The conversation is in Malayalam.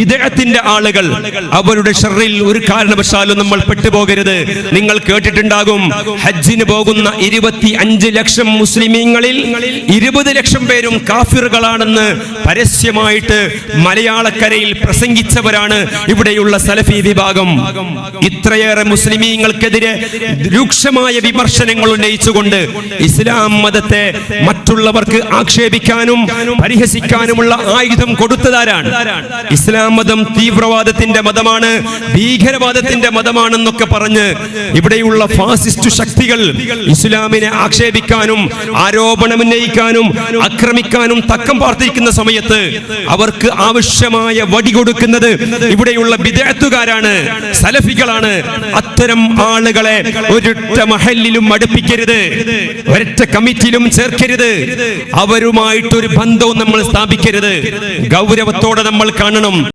വിദേഹത്തിന്റെ ആളുകൾ അവരുടെ ഷറിൽ ഒരു കാരണവശാലും നമ്മൾ പെട്ടുപോകരുത്. നിങ്ങൾ കേട്ടിട്ടുണ്ടാകും ഹജ്ജിന് പോകുന്ന ഇരുപത്തി അഞ്ച് ലക്ഷം മുസ്ലിമീങ്ങളിൽ ഇരുപത് ലക്ഷം പേരും കാഫിറുകളാണെന്ന് പരസ്യമായിട്ട് മലയാളക്കരയിൽ പ്രസംഗിച്ചവരാണ് ഇവിടെയുള്ള സലഫി വിഭാഗം. ഇത്രയേറെ മുസ്ലിമീങ്ങൾക്കെതിരെ രൂക്ഷമായ വിമർശനങ്ങൾ ഉന്നയിച്ചുകൊണ്ട് ഇസ്ലാം മതത്തെ മറ്റുള്ളവർക്ക് ആക്ഷേപിക്കാനും പരിഹസിക്കാനുമുള്ള ആയുധം കൊടുത്തതാരാണ്? ഇസ്ലാം മതം തീവ്രവാദത്തിന്റെ മതമാണ് ഭീകരവാദത്തിന്റെ മതമാണെന്നൊക്കെ പറഞ്ഞ് ഇവിടെയുള്ള ഫാസിസ്റ്റ് ശക്തികൾ ഇസ്ലാമിനെ ആക്ഷേപിക്കാനും ആരോപണമുന്നയിക്കാനും ആക്രമിക്കാനും തക്കം പാർത്തിരിക്കുന്ന സമയത്ത് അവർക്ക് ആവശ്യമായ വടി കൊടുക്കുന്നത് ഇവിടെയുള്ള വിദേഹത്തുകാരാണ് സലഫികളാണ്. അത്തരം ആളുകളെ ഒരൊറ്റ മഹലിലും അടുപ്പിക്കരുത് ഒരൊറ്റ കമ്മിറ്റിയിലും ചേർക്കരുത്. അവരുമായിട്ടൊരു ബന്ധവും നമ്മൾ സ്ഥാപിക്കരുത്. ഗൗരവത്തോടെ നമ്മൾ കാണണം.